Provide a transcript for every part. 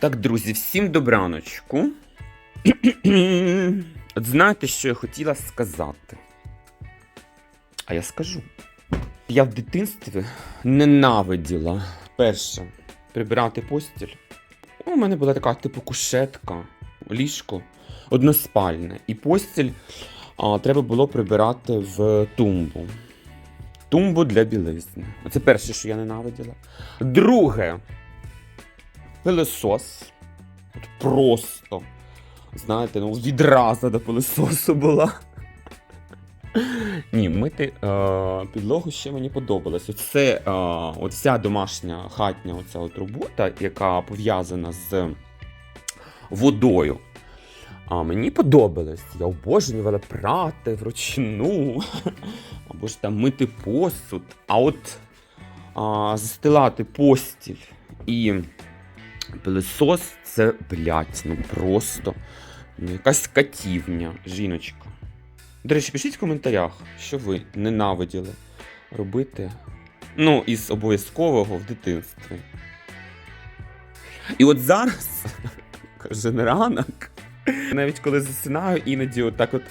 Так, друзі, всім добраночку. От знаєте, що я хотіла сказати? А я скажу. Я в дитинстві ненавиділа перше прибирати постіль. У мене була така, типу, кушетка, ліжко односпальне. І постіль а, треба було прибирати в тумбу. Тумбу для білизни. Це перше, що я ненавиділа. Друге. Пилосос. От просто. Знаєте, ну відразу до пилососу була. Ні, мити е, підлогу ще мені подобалось. Це е, от вся домашня хатня оця от робота, яка пов'язана з водою. А мені подобалось. Я обожнювала прати вручну, або ж там мити посуд. А от а, застилати постіль і пилосос це, блядь, ну просто ну, якась катівня, жіночка. До речі, пишіть в коментарях, що ви ненавиділи робити. Ну, із обов'язкового в дитинстві. І от зараз, кожен ранок, навіть коли засинаю, іноді отак от,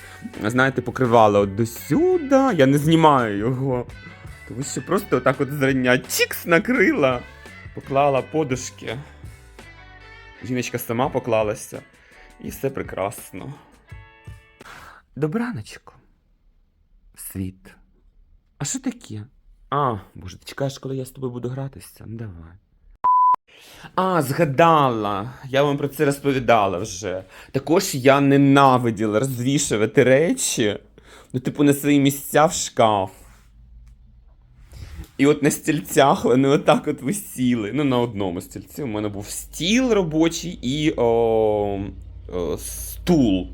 знаєте, покривало от до сюди, я не знімаю його. Тому що просто отак от зрання чікс накрила, поклала подушки. Жіночка сама поклалася. І все прекрасно. Добраночко. Світ. А що таке? А, боже, ти чекаєш, коли я з тобою буду гратися? Ну, Давай. А, згадала. Я вам про це розповідала вже. Також я ненавиділа розвішувати речі, ну, типу, на свої місця в шкаф. І от на стільцях вони отак от висіли. Ну, на одному стільці. У мене був стіл робочий і о, о, стул.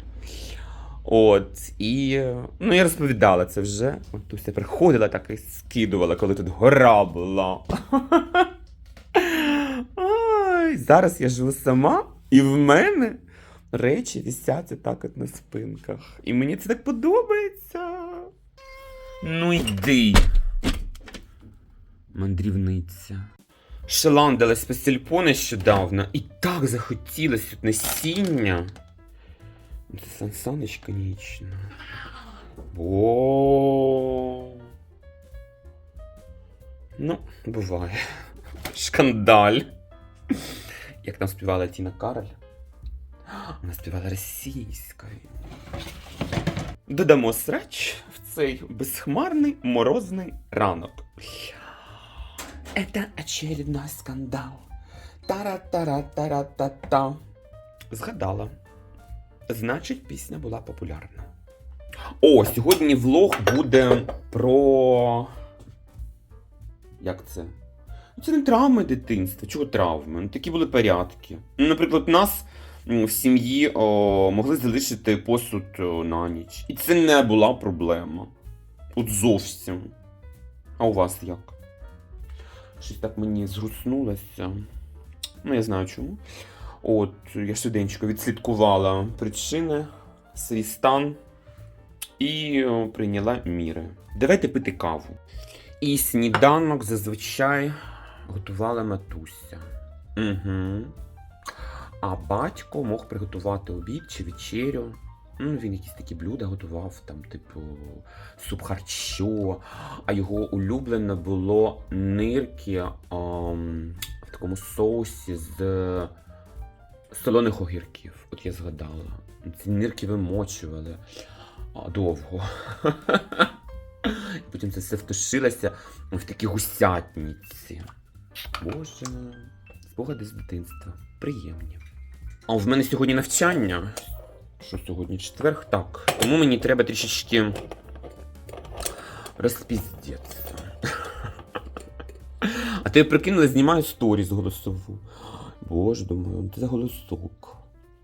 От, і ну, я розповідала це вже. От Туся приходила так і скидувала, коли тут гора була. Ой, зараз я живу сама, і в мене речі висять отак от на спинках. І мені це так подобається. Ну йди. Мандрівниця. Шаландилась по сільпо нещодавно і так захотілося тут насіння. Це Сан Саныч, конечно. О. Ну, буває. Шкандаль. Як там співала Тіна Кароль. Вона співала російською. Додамо срач в цей безхмарний морозний ранок. Это очередной скандал. Тара-тара-тара-та-та. Згадала. Значить, пісня була популярна. О, сьогодні влог буде про. Як це? Ну, Це не травми дитинства. Чого травми? Ну, такі були порядки. Ну, наприклад, нас в сім'ї могли залишити посуд на ніч. І це не була проблема. От зовсім. А у вас як? Щось так мені згруснулося. Ну, я знаю чому. От, я швиденько відслідкувала причини, свій стан і прийняла міри. Давайте пити каву. І сніданок зазвичай готувала матуся. Угу. А батько мог приготувати обід чи вечерю. Ну, він якісь такі блюда готував, там, типу, суп харчо. А його улюблене було нирки ам, в такому соусі з солоних огірків. От я згадала. Ці нирки вимочували а, довго. І Потім це все втушилося в такій гусятниці. Боже, спогади з дитинства. Приємні. А в мене сьогодні навчання. Що сьогодні? Четверг? Так. Тому мені треба трішечки розпіздеться. А ти прикинула, знімаю сторіс голосову. Боже, думаю, ну, це голосок.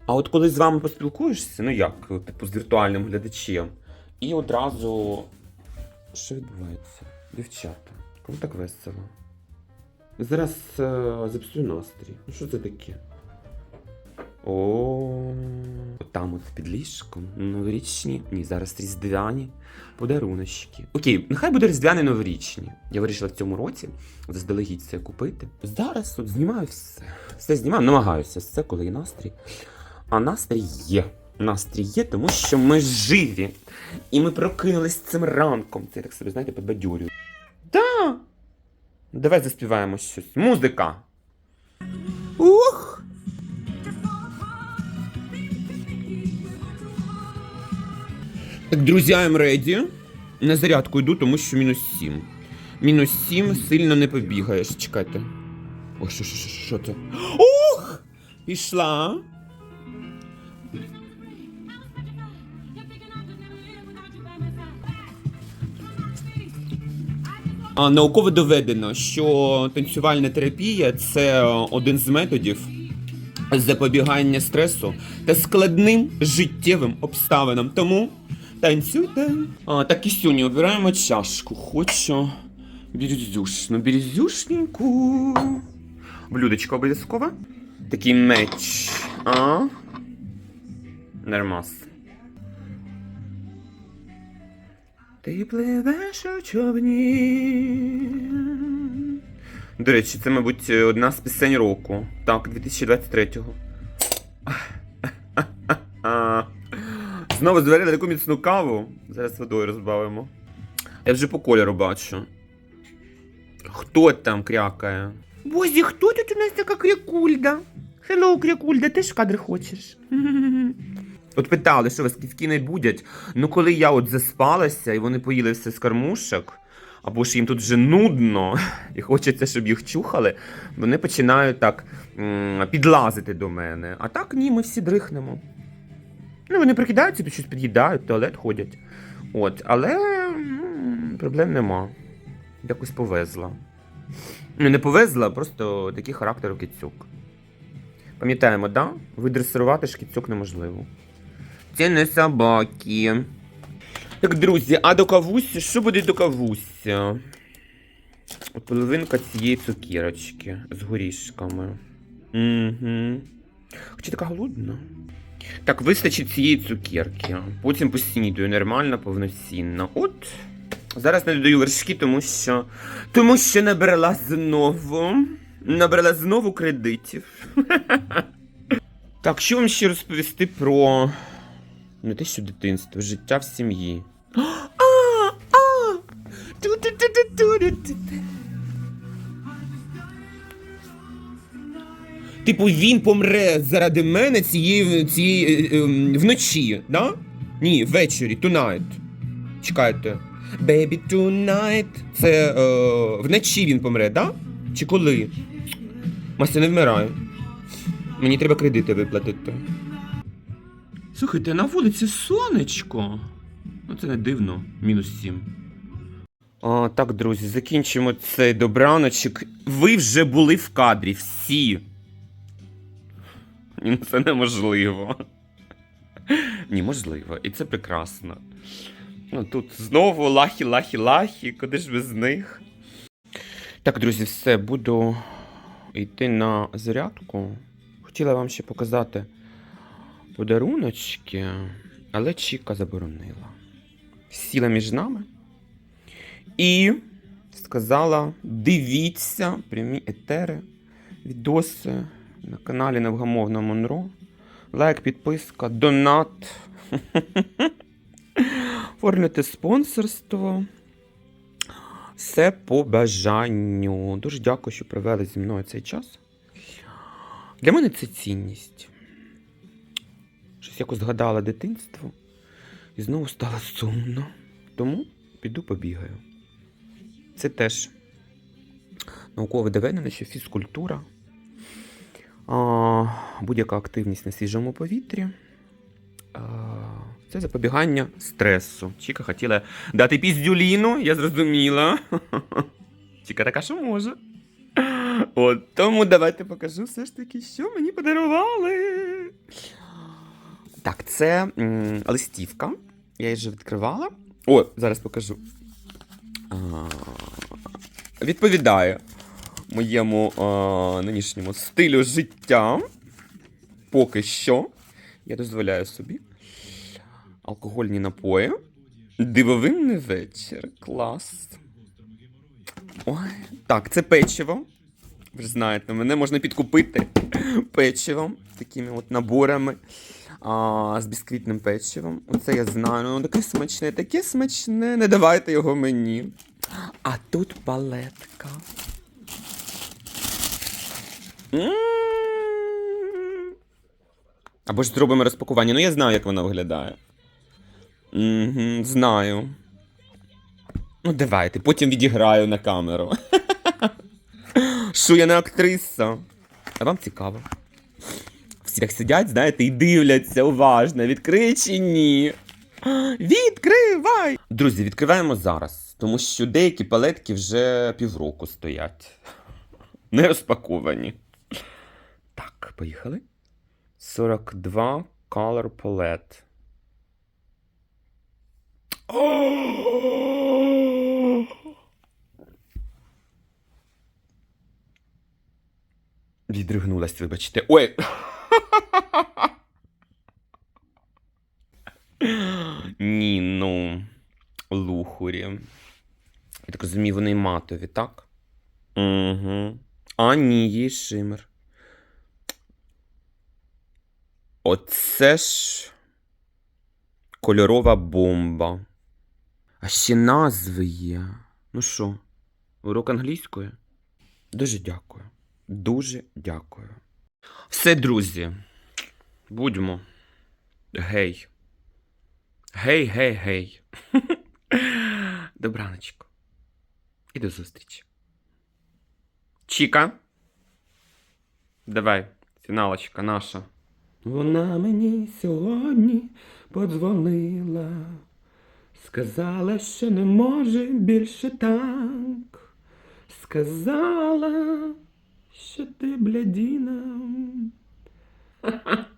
А от коли з вами поспілкуєшся, ну як, типу, з віртуальним глядачем, і одразу. Що відбувається? Дівчата, кому так весело? Зараз е, запсую настрій. Ну що це таке? О, там от під ліжком. Новорічні. Ні, зараз різдвяні подаруночки. Окей, нехай буде різдвяні новорічні. Я вирішила в цьому році заздалегідь це купити. Зараз от знімаю все. Все знімаю, намагаюся все, коли є настрій. А настрій є. Настрій є, тому що ми живі. І ми прокинулись цим ранком. Це я так собі, знаєте, підбадьорюю. Да. Давай заспіваємо щось. Музика. Ух! Так, друзі, I'm ready. На зарядку йду, тому що мінус 7. Мінус 7 сильно не побігаєш. Чекайте. Ой, що, що, що, що це? Ух! Пішла. А, науково доведено, що танцювальна терапія це один з методів запобігання стресу та складним життєвим обставинам. Тому танцюйте. А, так і сьогодні обираємо чашку. Хочу бірюзюшну, бірюзюшненьку. Блюдечко обов'язково. Такий меч. А? Нормас. Ти пливеш у човні. До речі, це, мабуть, одна з пісень року. Так, 2023-го. Знову зварили таку міцну каву. Зараз водою розбавимо. Я вже по кольору бачу. Хто там крякає? Бозі, хто тут у нас така крякульда? Хеллоу, крякульда, ти ж кадр хочеш? От питали, що вас кіцькі не будять. Ну, коли я от заспалася і вони поїли все з кормушок, або ж їм тут вже нудно, і хочеться, щоб їх чухали, вони починають так підлазити до мене. А так ні, ми всі дрихнемо. Ну, вони прикидаються, щось під'їдають, туалет ходять. От, але м, проблем нема. Якось повезла. Ну, не повезла, просто такий характер у кицьок. Пам'ятаємо, да? Видресирувати шкіцьок неможливо. Це не собаки. Так, друзі, а до кавусі, що буде до кавусі? От половинка цієї цукірочки з горішками. Угу. Хоча така голодна. Так, вистачить цієї цукерки. Потім поснідаю нормально, повноцінно. От. Зараз не додаю вершки, тому що. Тому що набрала знову. Набрала знову кредитів. Так, що вам ще розповісти про не те, що дитинство, життя в сім'ї. Типу, він помре заради мене цієї, цієї е, ем, вночі, да? Ні, ввечері, tonight. Чекайте. Baby tonight. Це е, вночі він помре, да? Чи коли? Мася не вмирає. Мені треба кредити виплатити. Слухайте, на вулиці сонечко. Ну це не дивно, мінус сім. А, так, друзі, закінчимо цей добраночок. Ви вже були в кадрі, всі. Ні, це неможливо. Ні, можливо, і це прекрасно. Ну тут знову лахі, лахі, лахі, куди ж без них? Так, друзі, все, буду йти на зарядку. Хотіла вам ще показати подаруночки, але Чіка заборонила. Сіла між нами і сказала: дивіться прямі етери, відоси на каналі Невгамовна Монро. Лайк, підписка, донат. Оформити спонсорство. Все по бажанню. Дуже дякую, що провели зі мною цей час. Для мене це цінність. Щось якось згадала дитинство і знову стало сумно. Тому піду побігаю. Це теж науково доведено, що фізкультура, будь-яка активність на свіжому повітрі. Це запобігання стресу. Чіка хотіла дати піздюліну, я зрозуміла. Чіка така, що може. От, тому давайте покажу все ж таки, що мені подарували. Так, це м, листівка. Я її вже відкривала. О, зараз покажу. А, відповідає моєму а, нинішньому стилю життя. Поки що. Я дозволяю собі. Алкогольні напої. Дивовинний вечір. Клас. Ой. Так, це печиво. Ви ж знаєте, мене можна підкупити печивом, такими от наборами а, з бісквітним печивом. Оце я знаю. Воно таке смачне, таке смачне. Не давайте його мені. А тут палетка. Або ж зробимо розпакування. Ну, я знаю, як вона виглядає. Знаю. Ну, давайте, потім відіграю на камеру. Що я не актриса? А вам цікаво. Всі так сидять, знаєте, і дивляться уважно, відкрий чи ні. Відкривай! Друзі, відкриваємо зараз, тому що деякі палетки вже півроку стоять. Не розпаковані. Поїхали. 42 Color Palette. Відригнулась, вибачте. Ой. Ні, ну. Лухурі. Я так розумію, вони матові, так? Угу. А, ні, є шимер. Оце ж кольорова бомба. А ще назви є. Ну що, урок англійської? Дуже дякую. Дуже дякую. Все, друзі. Будьмо. Гей. Гей, гей, гей. Добраночко. І до зустрічі. Чіка. Давай, фіналочка наша. Вона мені сьогодні подзвонила. Сказала, що не може більше так. Сказала, що ти блядіна.